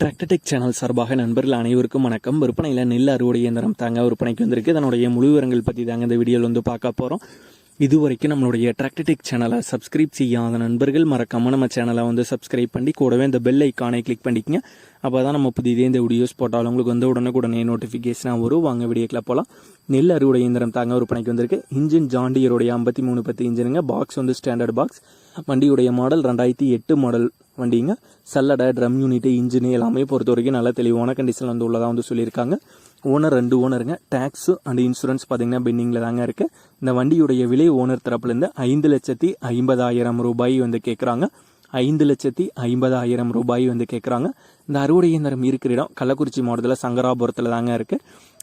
Tractor Tech channel சார்பாக நண்பர்கள் அனைவருக்கும் வணக்கம். விற்பனையில் நெல் அறுவடை இயந்திரம் தாங்க விற்பனைக்கு வந்திருக்கு. இதனுடைய முழு விவரங்கள் பற்றி தாங்க இந்த வீடியோவில் வந்து பார்க்க போகிறோம் இதுவரைக்கும் நம்மளுடைய டிராக்டர்டெக் சேனலை சப்ஸ்கிரைப் செய்யாத நண்பர்கள் மறக்காம நம்ம சேனலை வந்து சப்ஸ்கிரைப் பண்ணி கூடவே இந்த பெல் ஐக்கானை கிளிக் பண்ணிக்கங்க. அப்போ தான் நம்ம புதிதே இந்த வீடியோஸ் போட்டாலும் உங்களுக்கு வந்து உடனுக்குடனே நோட்டிஃபிகேஷனாக வரும். வாங்க வீடியோக்கில் போகலாம் நெல் அறுவடை இயந்திரம் தாங்க விற்பனைக்கு வந்திருக்கு. இன்ஜின் ஜாண்டியருடைய ஐம்பத்தி மூணு பத்து இன்ஜினுங்க பாக்ஸ் வந்து ஸ்டாண்டர்ட் பாக்ஸ் வண்டியுடைய மாடல் ரெண்டாயிரத்தி எட்டு மாடல் வண்டிங்க. சல்லடை ட்ரம் யூனிட்டு இன்ஜின் எல்லாமே பொறுத்த வரைக்கும் நல்ல தெளிவான கண்டிஷனில் வந்து உள்ளதாக வந்து சொல்லியிருக்காங்க. ஓனர் ரெண்டு ஓனருங்க டேக்ஸு அண்ட் இன்சூரன்ஸ் பார்த்தீங்கன்னா பெண்டிங்கில் தாங்க இருக்குது இந்த வண்டியுடைய விலை ஓனர் தரப்புலேருந்து ஐந்து லட்சத்தி ஐம்பதாயிரம் ரூபாய் வந்து கேட்குறாங்க ஐந்து லட்சத்தி ஐம்பதாயிரம் ரூபாய் வந்து கேட்குறாங்க இந்த அறுவடை இயந்திரம் இருக்கிற இடம் கள்ளக்குறிச்சி மாவட்டத்தில் சங்கராபுரத்தில் தாங்க இருக்குது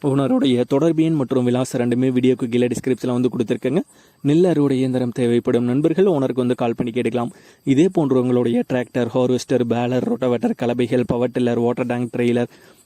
ஓனருடைய தொடர்பு எண் மற்றும் விலாசம் ரெண்டுமே வீடியோக்கு கீழே டிஸ்கிரிப்ஷனில் வந்து கொடுத்துருக்கேங்க. நெல் அறுவடை இயந்திரம் தேவைப்படும் நண்பர்கள் ஓனருக்கு வந்து கால் பண்ணி கேட்டுக்கலாம். இதே போன்று உங்களுடைய tractor harvester baler rotavator கலபைகள் power tiller water tank trailer